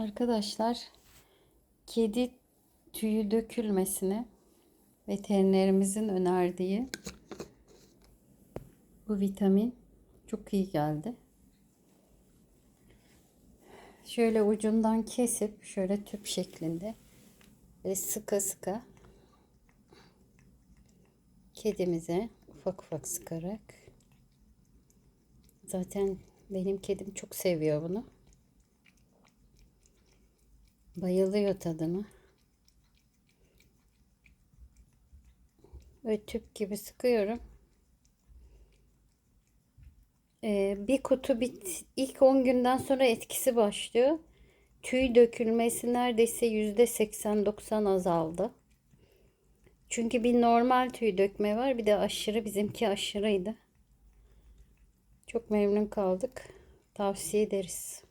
Arkadaşlar kedi tüyü dökülmesine veterinerimizin önerdiği bu vitamin çok iyi geldi. Şöyle ucundan kesip şöyle tüp şeklinde ve sıka sıka kedimize ufak ufak sıkarak zaten benim kedim çok seviyor bunu. Bayılıyor tadına. Böyle tüp gibi sıkıyorum. Ee, bir kutu bit ilk 10 günden sonra etkisi başlıyor. Tüy dökülmesi neredeyse yüzde 80-90 azaldı. Çünkü bir normal tüy dökme var. Bir de aşırı bizimki aşırıydı. Çok memnun kaldık. Tavsiye ederiz.